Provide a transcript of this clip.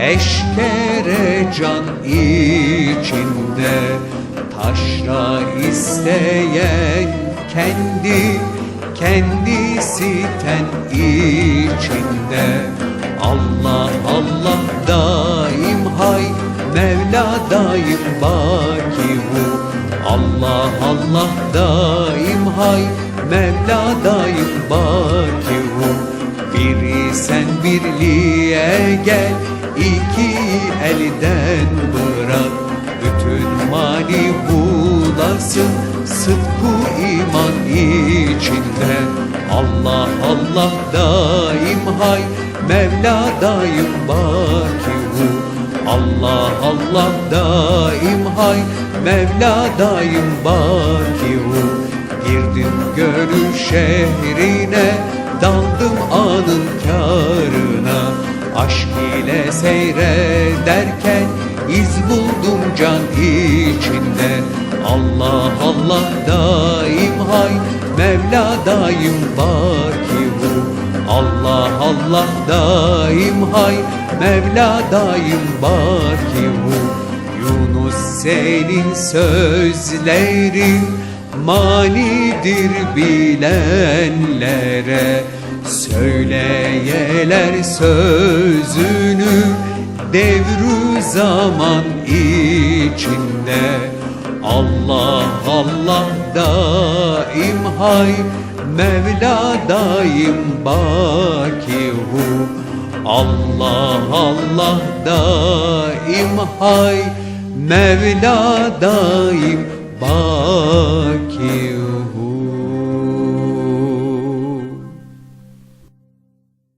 Eşkere can içinde Taşra isteyen kendi kendisi ten içinde. Allah Allah daim hay Mevla daim baki hu Allah Allah daim hay Mevla daim baki hu Biri sen birliğe gel iki elden bırak Bütün mani bulasın. Sıdku iman içinde Allah Allah daim hay. Mevla daim baki hu Allah Allah daim hay. Mevla daim baki hu Girdim gönül şehrine Daldım anın karına Aşk ile seyrederken iz buldum can içinde. Allah Allah daim hay Mevla daim baki hu Allah Allah daim hay Mevla daim baki hu Yunus senin sözlerin manidir bilenlere Söyleyeler sözünü devru zaman içinde. Allah Allah daim hay Mevla daim baki hu. Allah Allah daim hay Mevla daim baki hu